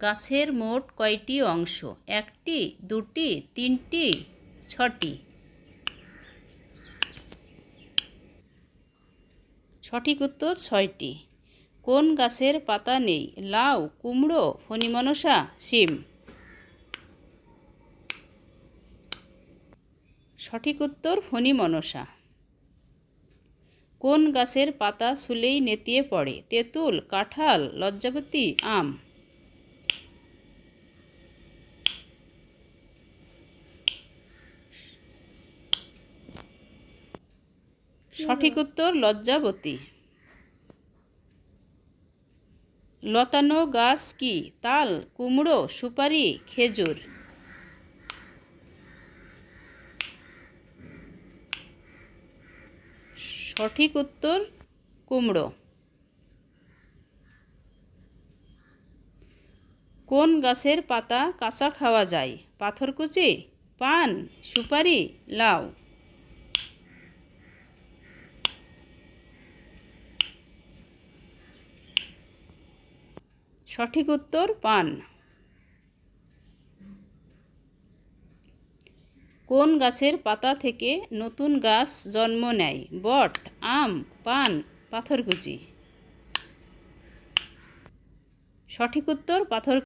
গাছের মোট কয়টি অংশ? একটি, দুটি, তিনটি, ছটি। সঠিক উত্তর ছয়টি। কোন গাছের পাতা নেই? লাউ, কুমড়ো, ফণিমনসা, শিম। সঠিক উত্তর ফণিমনসা। কোন গাছের পাতা শুলেই নেতিয়ে পড়ে? তেঁতুল, কাঁঠাল, লজ্জাপতি, আম। সঠিক উত্তর লজ্জাবতী। লতানো গাছ কি? তাল, কুমড়ো, সুপারি, খেজুর। সঠিক উত্তর কুমড়ো। কোন গাছের পাতা কাঁচা খাওয়া যায়? পাথরকুচি, পান, সুপারি, লাউ। সঠিক উত্তর পান। কোন গাছের পাতা থেকে নতুন গাছ জন্ম নেয়? বট, আম, পান, পাথরকুচি। সঠিক উত্তর পাথর